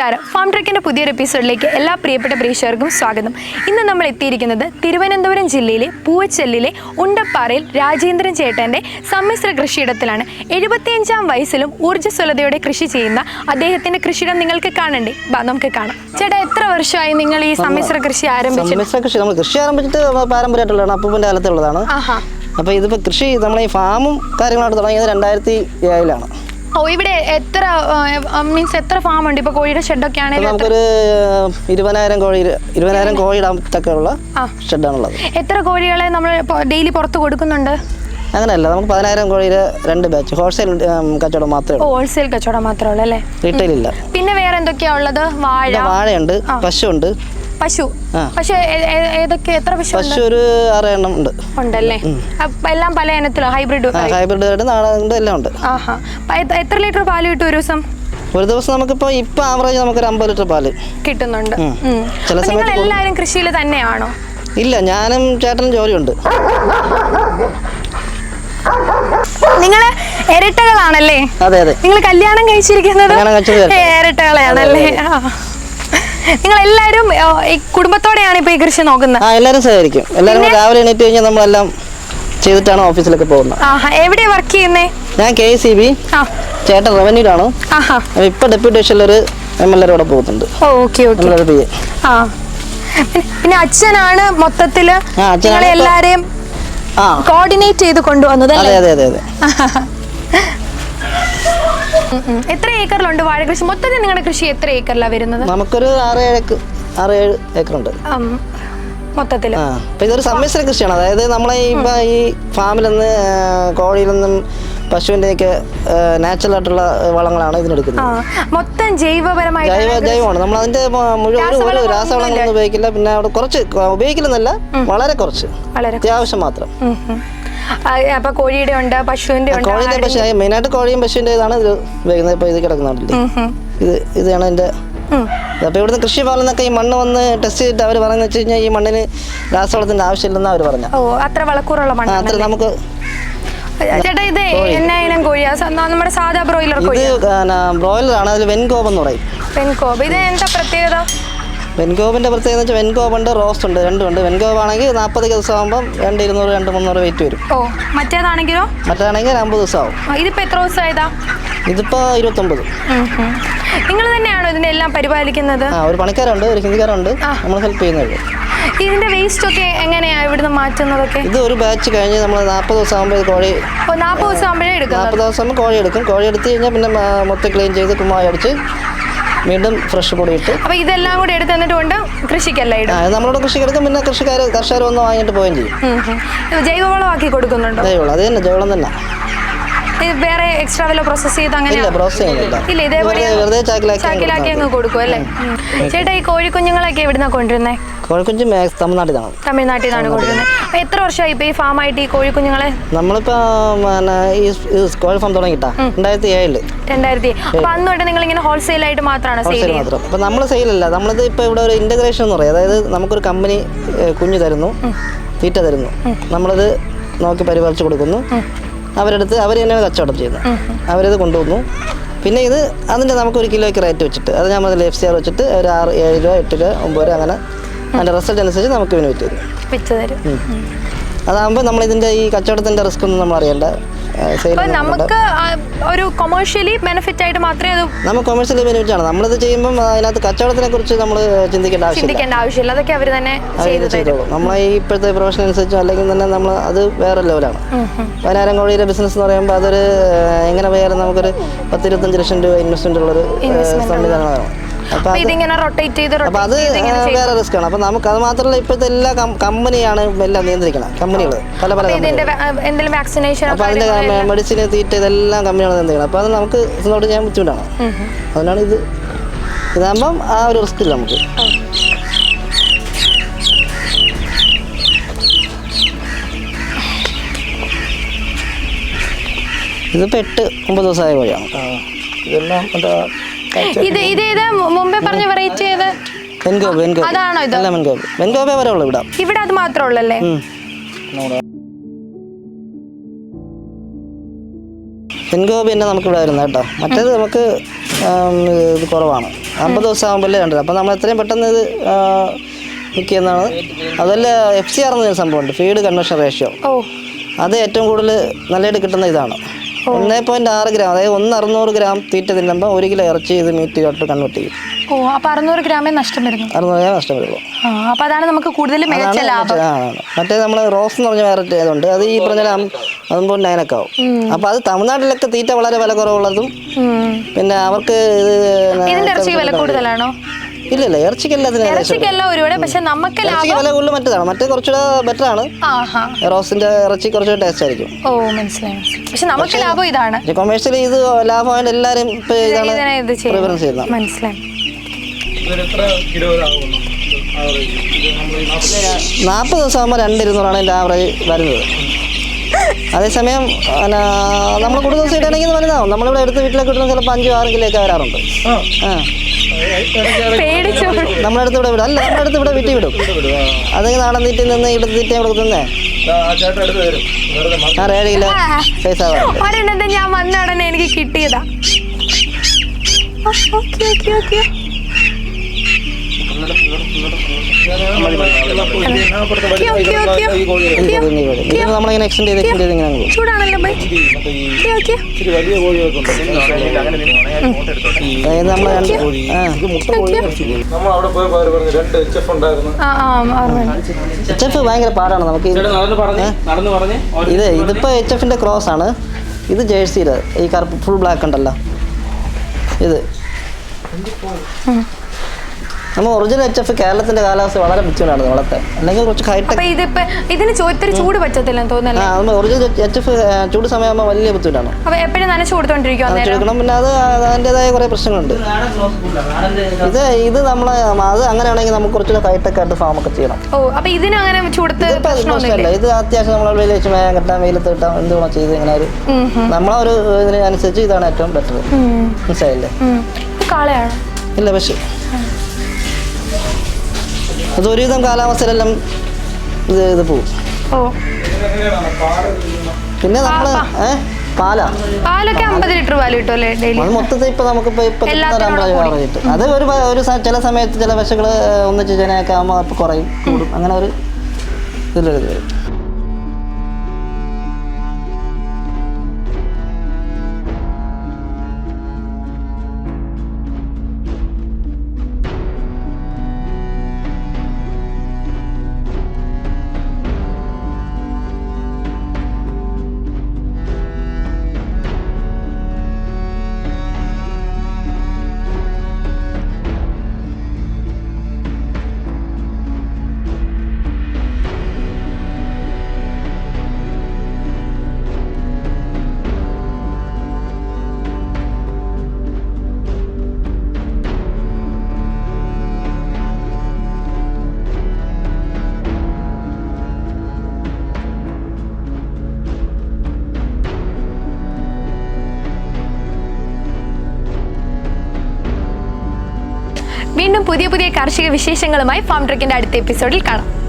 നമസ്കാരം. ഫാം ട്രക്കിന്റെ പുതിയൊരു എപ്പിസോഡിലേക്ക് എല്ലാ പ്രിയപ്പെട്ട പ്രേക്ഷകർക്കും സ്വാഗതം. ഇന്ന് നമ്മൾ എത്തിയിരിക്കുന്നത് തിരുവനന്തപുരം ജില്ലയിലെ പൂവച്ചെല്ലിലെ ഉണ്ടപ്പാറയിൽ രാജേന്ദ്രൻ ചേട്ടന്റെ സമ്മിശ്ര കൃഷിയിടത്തിലാണ്. എഴുപത്തിയഞ്ചാം വയസ്സിലും ഊർജസ്വലതയോടെ കൃഷി ചെയ്യുന്ന അദ്ദേഹത്തിന്റെ കൃഷിയിടം നിങ്ങൾക്ക് കാണണ്ടേ? ബാ നമുക്ക് കാണാം. ചേട്ടാ എത്ര വർഷമായി നിങ്ങൾ ഈ സമ്മിശ്ര കൃഷി ആരംഭിച്ചു? സമ്മിശ്ര കൃഷി നമ്മൾ കൃഷി ആരംഭിച്ചിട്ട് പാരമ്പര്യമായിട്ടുള്ളതാണ് അപ്പൂപ്പന്റെ കാലത്തുള്ളതാണ്. അപ്പോൾ ഇതിപ്പോൾ കൃഷി നമ്മൾ ഈ ഫാമും കാര്യങ്ങളായിട്ട് തുടങ്ങിയത് രണ്ടായിരത്തി ഏഴിലാണ്. ഓ ഇവിടെ എത്ര മീൻസ് എത്ര ഫാം ഉണ്ട്? ഇപ്പൊ കോഴിയുടെ ഷെഡ് ഒക്കെ ആണെങ്കിലും എത്ര- നമുക്കൊരു ഇരുപതിനായിരം കോഴി ഇരുപതിനായിരം കോഴി. ഷെഡാണുള്ളത് എത്ര കോഴികളെ നമ്മൾ ഡെയിലി പുറത്ത് കൊടുക്കുന്നുണ്ട്? അങ്ങനെയല്ല നമുക്ക് പതിനായിരം കോഴിയുടെ രണ്ട് ബാച്ച് ഹോൾസെയിൽ കച്ചവടം മാത്രമേ ഹോൾസെയിൽ കച്ചവടം മാത്രമേ ഉള്ളൂ അല്ലേ? റീറ്റെയിൽ ഇല്ല. പിന്നെ വേറെ എന്തൊക്കെയാ ഉള്ളത്? വാഴ? വാഴയുണ്ട് ആ. പശു. പശു ഏതൊക്കെ എത്ര പശു പശു ഒരു ആറ് എണ്ണം ഉണ്ട്. ഉണ്ടല്ലേ? എല്ലാം പല ഇനത്തിലോ? ഹൈബ്രിഡ് ഹൈബ്രിഡ് നാടൻ എല്ലാം ഉണ്ട്. ആഹാ. എത്ര- ലിറ്റർ പാൽ കിട്ടും ഒരു ദിവസം? ഒരു ദിവസം നമുക്കിപ്പോ ഇപ്പൊ ആവറേജ് നമുക്കൊരു അമ്പത് ലിറ്റർ പാൽ. കിട്ടുന്നുണ്ട്. ചില സമയത്ത് എല്ലാവരും കൃഷിയിൽ തന്നെയാണോ? ഇല്ല ഞാനും ചേട്ടനും ജോലിയുണ്ട്. നിങ്ങൾ ഇരട്ടകളാണല്ലേ? അതെ അതെ. നിങ്ങൾ കല്യാണം കഴിച്ചിരിക്കുന്നത്. ഇരട്ടകളെയാണല്ലേ? നിങ്ങൾ എല്ലാവരും ഈ കുടുംബത്തോടെയാണ് ഇപ്പൊ ഈ കൃഷി നോക്കുന്നത്. ആ എല്ലാവരും സഹകരിക്കും. എല്ലാവരും രാവിലെ എണീറ്റ് കഴിഞ്ഞാൽ നമ്മളെല്ലാം ചെയ്തിട്ടാണ് ഓഫീസിലൊക്കെ പോകുന്നത്. ആഹാ എവിടെയാ വർക്ക് ചെയ്യുന്നേ? ഞാൻ കെ സി ബി ആ. ചേട്ടൻ റവന്യൂലാണ് ആഹാ. അപ്പോൾ ഇപ്പോൾ ഡെപ്യൂട്ടേഷനിൽ ഒരു എം എൽ എ കൂടെ പോകുന്നുണ്ട്. Okay okay. നമ്മളൊരു പി എ. ആ. പിന്നെ- പിന്നെ അച്ഛനാണ് മൊത്തത്തിൽ ആ, അച്ഛനാണ് നിങ്ങളെ ഇപ്പൊ- എല്ലാരെയും ആ. കോർഡിനേറ്റ് ചെയ്ത് കൊണ്ടുവന്നത് അതെ അല്ലേ അതെ അതെ. അതെ. എത്ര ഏക്കറിലുണ്ട് വാഴ കൃഷി? മൊത്തത്തിൽ നിങ്ങളുടെ കൃഷി എത്ര ഏക്കറിലാണ് വരുന്നത്? നമുക്കൊരു ആറ് ഏഴ് ആറ് ഏഴ് ഏക്കറുണ്ട്. മൊത്തത്തിൽ ഇതൊരു സമ്മിശ്ര കൃഷിയാണ്. അതായത് നമ്മളെ ഈ ഈ ഫാമിൽ നിന്ന് കോഴിയിൽ നിന്നും പശുവിന്റെയൊക്കെ നാച്ചുറൽ ആയിട്ടുള്ള വളങ്ങളാണ് ഇതിനെടുക്കുന്നത്. മൊത്തം ജൈവപരമായി ജൈവ ജൈവമാണ്. നമ്മൾ അതിന്റെ മുഴുവൻ ഒരു രാസവളങ്ങളൊന്നും ഉപയോഗിക്കില്ല. പിന്നെ അവിടെ കുറച്ച് ഉപയോഗിക്കില്ലെന്നല്ല വളരെ കുറച്ച്. അത്യാവശ്യം മാത്രം. അപ്പൊ കോഴിയുടെ ഉണ്ട് പശുവിന്റെ ഉണ്ട് കോഴിന്റെ പശു മെയിനായിട്ട് കോഴിയും പശുവിന്റെ ഇതാണ് ഇത് വരുന്നത് ഇപ്പൊ ഇത് കിടക്കുന്നുണ്ടല്ലേ. ഇത് ഇതാണ് എന്റെ അപ്പൊ അപ്പോൾ ഇവിടുന്ന് കൃഷി നിന്നൊക്കെ ഈ മണ്ണ് വന്ന് ടെസ്റ്റ് ചെയ്തിട്ട് അവർ പറഞ്ഞു വെച്ച് കഴിഞ്ഞാൽ ഈ മണ്ണിന് രാസവളത്തിന്റെ ആവശ്യമില്ലെന്ന് അവർ പറഞ്ഞു ഓ അത്ര വളക്കൂറുള്ള മണ്ണ് അത്ര നമുക്ക് ചേട്ടാ ഇത് എന്നാ ഇനം കോഴിയാ? നമ്മുടെ സാധാ ബ്രോയിലർ ഇത് ബ്രോയിലർ ആണ് അതിൽ വെൻകോബ് എന്ന് പറയും. വെൻകോബ്. ഇത് എന്താ പ്രത്യേകത? വെൻകോബിന്റെ പ്രത്യേകത വെച്ചാൽ വെൻകോബ് ഉണ്ട് റോസ്റ്റ് ഉണ്ട് രണ്ടും ഉണ്ട്. വെൻകോബ് ആണെങ്കിൽ നാൽപ്പത് ദിവസം ആകുമ്പോൾ രണ്ട് ഇരുന്നൂറ് രണ്ട് മുന്നൂറ് വെയിറ്റ് വരും. ഓ മറ്റേതാണെങ്കിലോ? മറ്റേതാണെങ്കിൽ അമ്പത് ദിവസം ആവും ഇതിപ്പോൾ ഇതിപ്പോ എത്ര ദിവസമായതാ? ഇതിപ്പോൾ ഇരുപത്തൊമ്പത്. നിങ്ങൾ തന്നെയാണോ ഇതിനെ എല്ലാം പരിപാലിക്കുന്നത്? ആ ഒരു പണിക്കാരുണ്ട് ഒരു ഹിന്ദിക്കാരുണ്ട്. നമ്മൾ ഹെൽപ്പ് ചെയ്യുന്നത് ഇതിന്റെ വേസ്റ്റ് ഒക്കെ എങ്ങനെയാ ഇവിടുന്ന് മാറ്റുന്നതൊക്കെ? ഇത് ഒരു ബാച്ച് കഴിഞ്ഞ് നമ്മൾ നാൽപ്പത് ദിവസം ആകുമ്പോൾ കോഴി നാൽപ്പത് ദിവസം ആകുമ്പോഴേ എടുക്കും നാൽപ്പത് ദിവസം കോഴി എടുക്കും. കോഴി എടുത്ത് കഴിഞ്ഞാൽ പിന്നെ മൊത്തം ക്ലീൻ ചെയ്ത് കുമ്മായി അടിച്ച് വീണ്ടും ഫ്രഷ് പൊടി ഇട്ട്. അപ്പൊ ഇതെല്ലാം കൂടി എടുത്ത് തന്നിട്ടുണ്ട് കൃഷിക്കല്ല നമ്മളോട് കൃഷി എടുക്കും പിന്നെ കൃഷിക്കാർ കർഷകർ ഒന്ന് വാങ്ങിയിട്ട് പോവുകയും ചെയ്യും. ജൈവവളമാക്കി കൊടുക്കുന്നുണ്ട്? ജൈവവളം അത് തന്നെ ജൈവളം തന്നെ. ഇത് വേറെ എക്സ്ട്രാ വല്ല പ്രോസസ് ചെയ്ത് അങ്ങനെ ഇല്ല പ്രോസസ് ചെയ്യുന്നില്ല. ഇല്ല ഇതേപോലെ ചാക്കിലാക്കി അങ്ങ് കൊടുക്കും അല്ലേ? ചേട്ടാ ഈ കോഴിക്കുഞ്ഞുങ്ങളൊക്കെ എവിടുന്നാ കൊണ്ടുവരുന്നേ? കോഴിക്കുഞ്ച് മാക്സ് തമിഴ്നാട്ടിലാണ് തമിഴ്നാട്ടിൽ. നിന്നാണ് കൊടുക്കുന്നത് എത്ര വർഷമായി ഇപ്പൊ ഈ ഫാമായിട്ട് ഈ കോഴിക്കുഞ്ഞുങ്ങളെ? നമ്മളിപ്പോ പിന്നെ ഈ ഈ കോഴി ഫാം തുടങ്ങിയിട്ടാ. രണ്ടായിരത്തി ഏഴിൽ രണ്ടായിരത്തി അപ്പൊ അന്ന് തൊട്ട് നിങ്ങൾ ഇങ്ങനെ ഹോൾസെയിൽ ആയിട്ട് മാത്രമാണ് സെയിൽ ഹോൾസെയിൽ ചെയ്യുന്നത് മാത്രം അപ്പം നമ്മൾ സെയിലല്ല. നമ്മളിത് ഇപ്പൊ ഇവിടെ ഒരു ഇന്റഗ്രേഷൻ എന്ന് പറയും. അതായത് നമുക്കൊരു കമ്പനി കുഞ്ഞ് തരുന്നു. തീറ്റ തരുന്നു. നമ്മളിത് നോക്കി പരിപാലിച്ചു കൊടുക്കുന്നു. അവരെടുത്ത് അവർ തന്നെയാണ് കച്ചവടം ചെയ്യുന്നത് അവരിത് കൊണ്ടുവന്നു. പിന്നെ ഇത് അതിന്റെ നമുക്ക് ഒരു കിലോയ്ക്ക് റേറ്റ് വെച്ചിട്ട് അത് നമ്മൾ എഫ് സി ആർ വെച്ചിട്ട് ഒരു ആറ് ഏഴ് രൂപ എട്ട് രൂപ ഒമ്പത് രൂപ അങ്ങനെ അതിന്റെ റിസൾട്ട് അനുസരിച്ച് നമുക്ക് ഇതിന് വിറ്റ് തരും. വിറ്റ് തരും അതാകുമ്പോൾ നമ്മൾ ഇതിന്റെ ഈ കച്ചവടത്തിന്റെ റിസ്ക് ഒന്നും നമ്മൾ അറിയണ്ട. നമുക്ക് ഒരു കൊമേഴ്ഷ്യലി ബെനിഫിറ്റ് ആയിട്ട് മാത്രമേ അത് നമ്മൾ കൊമേഴ്സ്യൽ ബെനിഫിറ്റ് ആണ്. നമ്മളിത് ചെയ്യുമ്പോൾ അതിനകത്ത് കച്ചവടത്തിനെ കുറിച്ച് നമ്മൾ ചിന്തിക്കേണ്ട ആവശ്യമില്ല. ചിന്തിക്കേണ്ട ആവശ്യമില്ല. അതൊക്കെ അവർ തന്നെ ചെയ്തോളൂ. നമ്മളെ ഈ ഇപ്പോഴത്തെ പ്രൊഫഷൻ അനുസരിച്ച് അല്ലെങ്കിൽ തന്നെ നമ്മൾ അത് വേറെ ലെവലാണ് പതിനായിരം കോടിയുടെ ബിസിനസ് എന്ന് പറയുമ്പോൾ അതൊരു എങ്ങനെ പോയാലും നമുക്കൊരു പത്ത് ഇരുപത്തഞ്ച് ലക്ഷം രൂപ ഇൻവെസ്റ്റ്മെന്റ് ഉള്ളൊരു സംവിധാനമാണ്. ഇതിങ്ങനെ റൊട്ടേറ്റ് ചെയ്ത് അപ്പം അത് വേറെ റിസ്ക് ആണ്. അപ്പം നമുക്ക് അത് മാത്രമല്ല ഇപ്പോഴത്തെ എല്ലാ കമ്പനിയാണ് എല്ലാം നിയന്ത്രിക്കണം കമ്പനികൾ പല പല അപ്പൊ ഇതിന്റെ എന്തെങ്കിലും വാക്സിനേഷൻ അപ്പോൾ അതിന്റെ മെഡിസിൻ തീറ്റ ഇതെല്ലാം കമ്പനിയാണ് നിയന്ത്രിക്കണം. അപ്പോൾ അത് നമുക്ക് ഇതിനോട് ചെയ്യാൻ ബുദ്ധിമുട്ടാണ്. അതുകൊണ്ടാണ് ഇത് ഇതാകുമ്പം ആ ഒരു റിസ്ക് ഇല്ല നമുക്ക്. ഇതിപ്പോൾ എട്ട് ഒമ്പത് ദിവസമായ കോഴിയാണ് ഇതെല്ലാം മറ്റേ ഇത് ഇത് ഏത് മുമ്പേ പറഞ്ഞ വെറൈറ്റി ഏത്? വെൻകോബ് വെൻകോബ് അതാണോ ഇത്? വെൻകോബ് വെൻകോബേ വരെ ഉള്ളു ഇവിടെ. ഇവിടെ അത് മാത്രമേ ഉള്ളല്ലേ. തന്നെ നമുക്ക് ഇവിടെ വരുന്നത് കേട്ടോ. മറ്റേത് നമുക്ക് ഇത് കുറവാണ്. അമ്പത് ദിവസം ആകുമ്പോഴേ കണ്ടത് അപ്പോൾ നമ്മൾ എത്രയും പെട്ടെന്ന് ഇത് നിൽക്കുന്നതാണ് അതല്ല എഫ് സി ആർ എന്നൊരു സംഭവമുണ്ട്. ഫീഡ് കൺവെർഷൻ റേഷ്യോ അത് ഏറ്റവും കൂടുതൽ നല്ലതായിട്ട് കിട്ടുന്ന ഇതാണ്. ഒന്നേ പോയിന്റ് ആറ് ഗ്രാം അതായത് ഒന്ന് അറുന്നൂറ് ഗ്രാം തീറ്റ തിന്നുമ്പോൾ ഒരു കിലോ ഇറച്ചി ഇത് മീറ്റ് കൺവേർട്ട് ചെയ്യും ഓ അപ്പൊ അറുന്നൂറ് ഗ്രാമേ നഷ്ടം വരുന്നു. അറുന്നൂറ് ഗ്രാം നഷ്ടം വരുള്ളൂ അപ്പൊ അതാണ് നമുക്ക് കൂടുതൽ മികച്ച ലാഭം. മറ്റേ- നമ്മൾ റോസ് എന്ന് പറഞ്ഞ വേറെ ആയതുകൊണ്ട് അത് ഈ പറഞ്ഞ അതുമ്പോൾ നയനൊക്കെ ആവും. അപ്പോൾ അത് തമിഴ്നാട്ടിലൊക്കെ തീറ്റ വളരെ വില കുറവുള്ളതും പിന്നെ അവർക്ക് ഇത് ഇതിന്റെ ഇറച്ചി വില കൂടുതലാണോ? ഇല്ല ഇല്ല ഇറച്ചിക്ക് എല്ലാത്തിനും ഏകദേശം ഇറച്ചിക്കെല്ലാം ഒരുപാട് പക്ഷെ നമുക്ക് ഇറച്ചിക്ക് വില കൂടുതൽ മറ്റേതാണ്. മറ്റേ കുറച്ചുകൂടെ ബെറ്റർ ആണ്. ആഹാ. റോസിന്റെ ഇറച്ചി കുറച്ചുകൂടെ ടേസ്റ്റ് ആയിരിക്കും. ഓ മനസ്സിലായി. പക്ഷെ നമുക്ക് ലാഭം ഇതാണ്. കൊമേഴ്ഷ്യലി ഇത് ലാഭമായിട്ട് എല്ലാരും ഇപ്പൊ ഇതാണ് പ്രിഫറൻസ് ചെയ്യുന്നത്. മനസ്സിലായി. നാൽപ്പത് ദിവസം ആകുമ്പോൾ രണ്ട് ഇരുന്നൂറാണ് എന്റെ ആവറേജ് വരുന്നത്. അതേസമയം നമ്മൾ കൂടുതൽ ദിവസം ഇടണമെങ്കിൽ വലുതാവും. നമ്മളിവിടെ എടുത്ത് വീട്ടിലേക്ക് ഇടുന്ന ചിലപ്പോൾ അഞ്ചും ആറും കിലോ ഒക്കെ വരാറുണ്ട്. ആ. പേടിച്ചു? നമ്മളടുത്ത് ഇവിടെ വിടും. അല്ല നമ്മളടുത്ത് ഇവിടെ വീട്ടിൽ വിടും. വിടും ആ. അത് നാടൻ തീറ്റ നിന്ന് ഇവിടുത്തെ തീറ്റ കൊടുക്കുന്നേ ദാ ആ അടുത്ത് കിലോ സൈസ് ആവാറുണ്ട് ഞാൻ വന്ന ഉടനെ എനിക്ക് കിട്ടിയതാ. Okay okay okay. നമ്മളിങ്ങനെ എക്സ്റ്റെൻഡ് ചെയ്ത് എക്സ്റ്റെൻഡ് ചെയ്ത് ഇങ്ങനെ ചൂടാണല്ലോ എച്ച് എഫ് ഭയങ്കര പാടാണ് നമുക്ക് നടന്ന് പറഞ്ഞേ നടന്ന് പറഞ്ഞേ. ഇത് ഇതിപ്പോ എച്ച് എഫിന്റെ ക്രോസ് ആണ്. ഇത് ജേഴ്സിയിൽ ഈ കറുപ്പ് ഫുൾ ബ്ലാക്ക് ഉണ്ടല്ലോ. ഇത്. നമ്മൾ ഒറിജിനൽ എച്ച് എഫ് കേരളത്തിന്റെ കാലാവസ്ഥ വളരെ ബുദ്ധിമുട്ടാണ് നമ്മളത്തെ അല്ലെങ്കിൽ കുറച്ച് ഹൈടെക് അപ്പൊ ഇതിപ്പോ ഇതിന് ചോദ്യത്തിന് ചൂട് പറ്റത്തില്ലെന്ന് തോന്നുന്നല്ലേ ഒറിജിനൽ എച്ച് എഫ് ചൂട് സമയമാകുമ്പോൾ വലിയ ബുദ്ധിമുട്ടാണ്. അപ്പൊ എപ്പോഴും നനച്ചു കൊടുത്തോണ്ടിരിക്കും അത് അന്നേരം എടുക്കണം പിന്നെ അത് അതിന്റെതായ കുറേ പ്രശ്നങ്ങളുണ്ട്. ഇത് ഇത് നമ്മളെ അത് അങ്ങനെയാണെങ്കിൽ നമുക്ക് കുറച്ചുകൂടെ ഹൈടെക് ആയിട്ട് ഒക്കെ ചെയ്യണം. ഓ അപ്പൊ ഇതിന് അങ്ങനെ ചൂടത്ത് ഇതിപ്പോൾ പ്രശ്നമൊന്നുമില്ല? പ്രശ്നമല്ല ഇത് അത്യാവശ്യം നമ്മൾ വെയിൽ വെച്ച് മേയാൻ കെട്ടാൻ വെയിലത്ത് കിട്ടാൻ എന്ത് വേണം ചെയ്ത് ഇങ്ങനെ ഒരു നമ്മളെ ഒരു ഇതിനനുസരിച്ച് ഇതാണ് ഏറ്റവും ബെറ്റർ മനസ്സിലായില്ലേ? ഇത് കാളയാണോ? ഇല്ല പക്ഷേ അത് ഒരുവിധം കാലാവസ്ഥയിലെല്ലാം ഇത് ഇത് പോവും. ഓ. പിന്നെ നമ്മൾ ഏഹ് പാലാ. പാലൊക്കെ അമ്പത് ലിറ്റർ പാൽ കിട്ടുമല്ലേ ഡെയിലി? അത് മൊത്തത്തിൽ ഇപ്പൊ. കിട്ടും. അത് ഒരു ഒരു ചില സമയത്ത് ചില പശുക്കൾ ഒന്നിച്ച് ചെനയൊക്കെ ആകുമ്പോൾ കുറയും കൂടും. അങ്ങനെ ഒരു ഇതിലൊരു വീണ്ടും പുതിയ പുതിയ കാർഷിക വിശേഷങ്ങളുമായി ഫാം ട്രക്കിന്റെ അടുത്ത എപ്പിസോഡിൽ കാണാം.